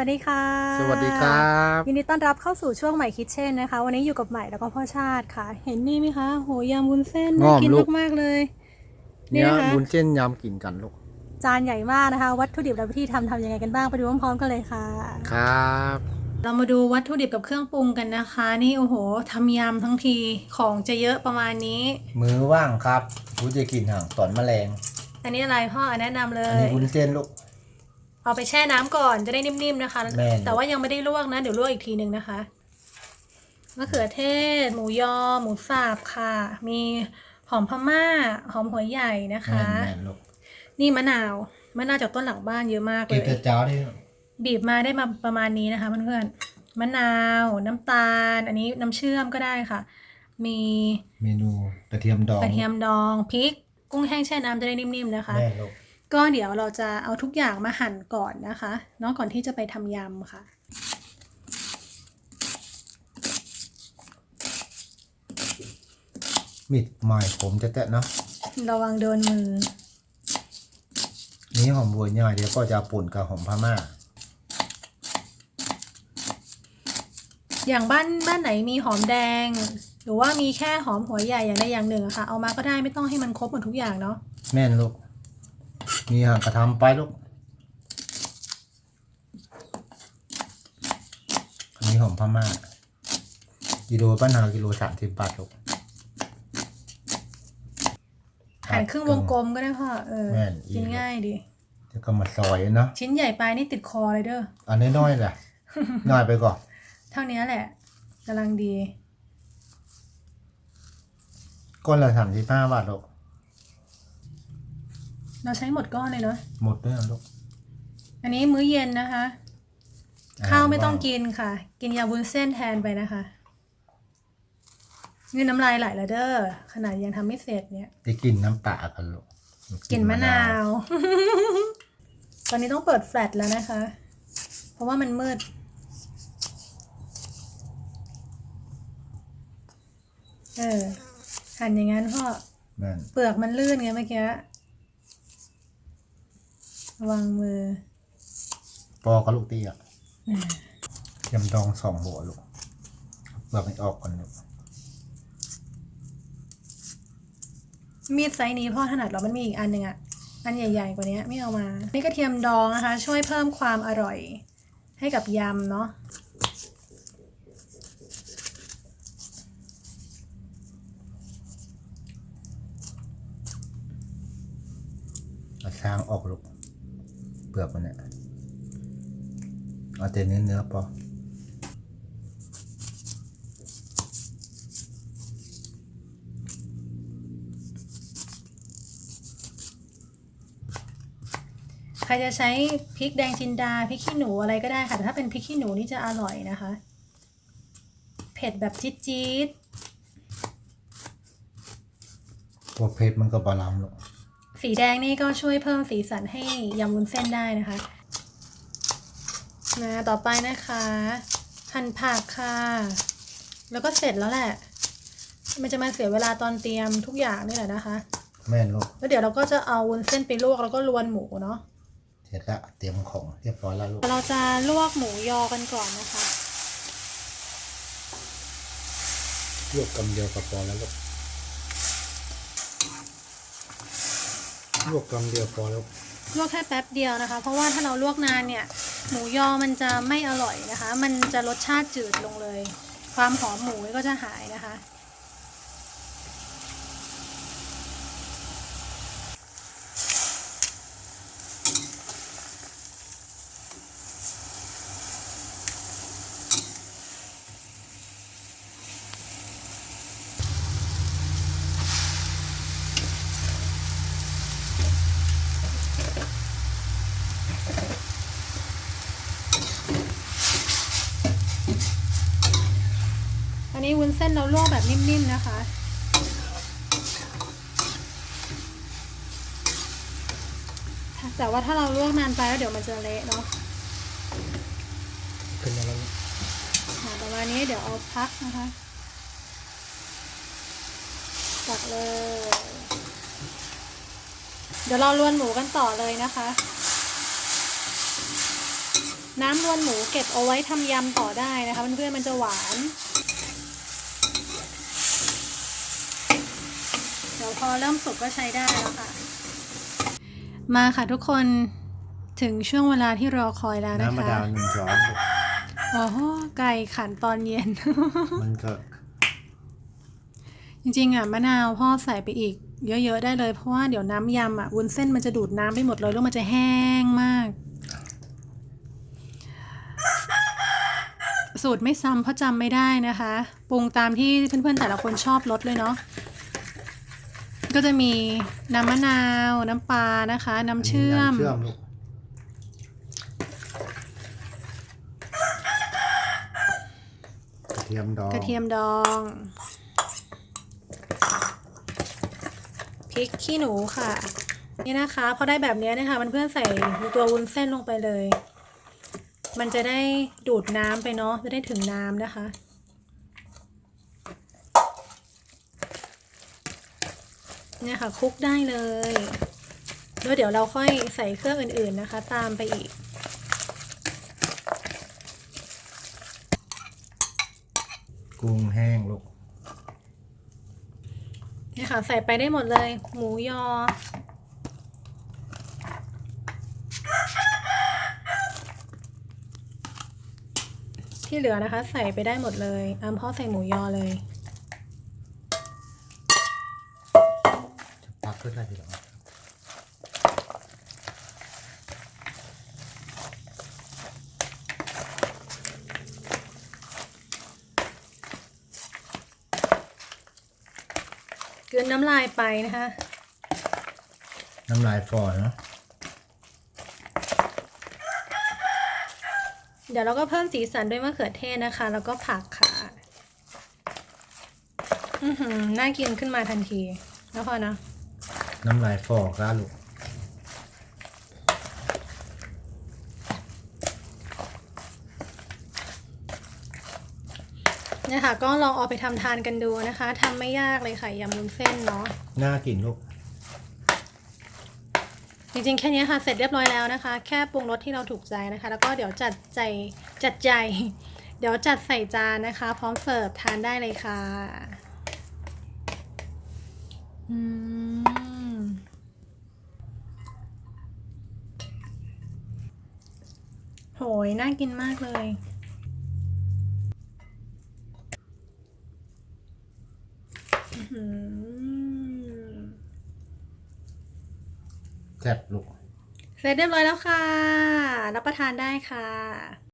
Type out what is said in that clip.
Kitchen สวัสดีค่ะ สวัสดีครับ ยินดีต้อนรับเข้าสู่ช่วงใหม่คิ t เช่นนะคะ วันนี้อยู่กับใหม่แล้วก็พ่อชาติค่ะ เห็นนี่ไหมคะ โหยำวุ้นเส้นงน่าอมกินลูกมากๆเลยนี่เนี่ยนะคะวุ้นเส้นยำกินกันลูก จานใหญ่มากนะคะ วัตถุดิบและวิธีทำทำยังไงกันบ้างไปดูพร้อมๆกันเลยค่ะ ครับ เรามาดูวัตถุดิบกับเครื่องปรุงกันนะคะ นี่โอ้โหทำยำทั้งทีของจะเยอะประมาณนี้ มื้อว่างครับกูจะกินห่างตอนแมลง อันนี้อะไรพ่อแนะนำเลอันยนี้วุ้นเส้นลูก เอาไปแช่น้ำก่อนจะได้นิ่มๆนะคะแม่นแต่ว่ายังไม่ได้ลวกนะ เดี๋ยวลวกอีกทีหนึ่งนะคะมะเขือเทศ หมูยอ หมูสับค่ะ มีหอมพม่า หอมหัวใหญ่นะคะแม่นแม่นลูกนี่มะนาวมะนาวจากต้นหลังบ้านเยอะมากเลเก็บยแต่เจ้าดิบีบมาได้มาประมาณนี้นะคะเพื่อนๆมะนาว น้ำตาล อันนี้น้ำเชื่อมก็ได้ค่ะ มีเมนูกระเทียมดองกระเทียมดองพริก กุ้งแห้งแช่น้ำจะได้นิ่มๆนะคะแม่นลูก ก็เดี๋ยวเราจะเอาทุกอย่างมาหั่นก่อนนะคะเนาะก่อนที่จะไปทำยำค่ะมิดไม้ผมจะแตะเนาะระวังโดนมือ นี่หอมบัวย่อยเดี๋ยวก็จะป่นกับหอมพม่า อย่างบ้านบ้านไหนมีหอมแดง หรือว่ามีแค่หอมหัวใหญ่อย่างใดอย่างหนึ่งอะค่ะ เอามาก็ได้ไม่ต้องให้มันครบหมดทุกอย่างเนาะแม่นลูก มีห่างกระทำไปลูกอันนี้หอมพม่ากิโลป้านาวกิโลสามสิบบาทลูกหั่นครึ่งวงกลมก็ได้พ่อเออแม่นอีกกินง่ายดีจะก็มาซอยเนาะชิ้นใหญ่ไปนี่ติดคอเลยเด้ออันน้อยๆแหละน้อยไปก่อนเท่านี้แหละกำลังดีก้นละสามสิบห้าบาทลูก เราใช้หมดก้อนเลยเนาะหมดด้วยเหรอลูกอันนี้มื้อเย็นนะคะ ข้าวไม่ต้องกินค่ะ กินยาวุ้นเส้นแทนไปนะคะนี่น้ำลายไหลแล้วเด้อขนาดยังทำไม่เสร็จเนี่ยได้กินน้ำปลากันลูกกลิ่นมะนาว ตอนนี้ต้องเปิดแฟลชแล้วนะคะ เพราะว่ามันมืด เออหั่นอย่างนั้นพ่อแม่น เปลือกมันลื่นไงเมื่อกี้ ระวังมือ ปอกับลูกเตี้ยยำดองสองหัวลูกเปลือกมันออกก่อนลูกมีดไซส์นี้พ่อถนัดเหรอมันมีอีกอันหนึ่งอะอันใหญ่ ๆ กว่านี้ไม่เอามา นี่กระเทียมดองนะคะ ช่วยเพิ่มความอร่อย ให้กับยำเนาะเอาช้างออกลูก เปลือกมันเนี่ยเอาแต่เนื้อเนื้อปอใครจะใช้พริกแดงจินดาพริกขี้หนูอะไรก็ได้ค่ะแต่ถ้าเป็นพริกขี้หนูนี่จะอร่อยนะคะ เผ็ดแบบจี๊ดจี๊ดพวกเพชรมันก็บาลามลูกๆ สีแดงนี่ก็ช่วยเพิ่มสีสันให้ยำวุ้นเส้นได้นะคะนะต่อไปนะคะหั่นผักค่ะ แล้วก็เสร็จแล้วแหละ มันจะมาเสียเวลาตอนเตรียมทุกอย่างนี่แหละนะคะ แม่นลูกแล้วเดี๋ยวเราก็จะเอาวุ้นเส้นไปลวกแล้วก็รวนหมูเนาะเสร็จละเตรียมของเรียบร้อยแล้วลูกเราจะลวกหมูยอกันก่อนนะคะ ลวกกำเดียวกับพอแล้วลูก ลวกกำเดียวพอแล้วลวกแค่แป๊บเดียวนะคะ เพราะว่าถ้าเราลวกนานเนี่ย หมูยอมันจะไม่อร่อยนะคะ มันจะรสชาติจืดลงเลย ความหอมหมูก็จะหายนะคะ ส้นเราลวกแบบนิ่มๆนะคะ แต่ว่าถ้าเราลวกนานไปแล้วเดี๋ยวมันจะเละเนาะเป็นอะไรลูกอ่าประมาณนี้เดี๋ยวเอาพักนะคะตักเลย เดี๋ยวเราลวนหมูกันต่อเลยนะคะ น้ำรวนหมูเก็บเอาไว้ทำยำต่อได้นะคะเพื่อนๆมันจะหวาน เดี๋ยว พอเริ่มสุกก็ใช้ได้แล้วค่ะ มาค่ะทุกคนถึงช่วงเวลาที่รอคอยแล้วนะคะน้ำมะนาวหนึ่งช้อนลูกโอ้โหไก่ขันตอนเย็น มันก็ จริงๆอะมะนาวพ่อใส่ไปอีก เยอะๆได้เลยเพราะว่าเดี๋ยวน้ำยำอะวุ้นเส้นมันจะดูดน้ำไปหมดเลยแล้วมันจะแห้งมาก สูตรไม่ซ้ำเพราะจำไม่ได้นะคะ ปรุงตามที่เพื่อนๆแต่ละคนชอบรสเลยเนาะ ก็จะมีน้ำมะนาว น้ำปลานะคะ น้ำเชื่อม น้ำเชื่อมลูกกระเทียมดองกระเทียมดองพริกขี้หนูค่ะ นี่นะคะพอได้แบบนี้นะคะ มันเพื่อนๆใส่ตัววุ้นเส้นลงไปเลย มันจะได้ดูดน้ำไปเนาะจะได้ถึงน้ำนะคะ เนี่ยค่ะคลุกได้เลยแล้วเดี๋ยวเราค่อยใส่เครื่องอื่นๆนะคะ ตามไปอีก กุ้งแห้งลูกเนี่ยค่ะ ใส่ไปได้หมดเลย หมูยอ ที่เหลือนะคะ ใส่ไปได้หมดเลยอามพ่อใส่หมูยอเลย จะปัก ขึ้นได้ทีหลังกลืนน้ำลายไปนะคะ น้ำลายฟอเนาะเดี๋ยวเราก็เพิ่มสีสันด้วยมะเขือเทศนะคะ แล้วก็ผักค่ะ อือหือ น่ากินขึ้นมาทันที แล้วพอนะ น้ำลายฟอก้าลูกเนี่ยค่ะก็ลองเอาไปทำทานกันดูนะคะทำไม่ยากเลยค่ะยำวุ้นเส้นเนาะน่ากินลูก จริงๆ แค่นี้ค่ะ เสร็จเรียบร้อยแล้วนะคะ แค่ปรุงรสที่เราถูกใจนะคะ แล้วก็เดี๋ยวจัดใจจัดใจ เดี๋ยวจัดใส่จานนะคะ พร้อมเสิร์ฟทานได้เลยค่ะ อืม โหยน่ากินมากเลยอื้อหือแซ่บลูก เสร็จเรียบร้อยแล้วค่ะ รับประทานได้ค่ะ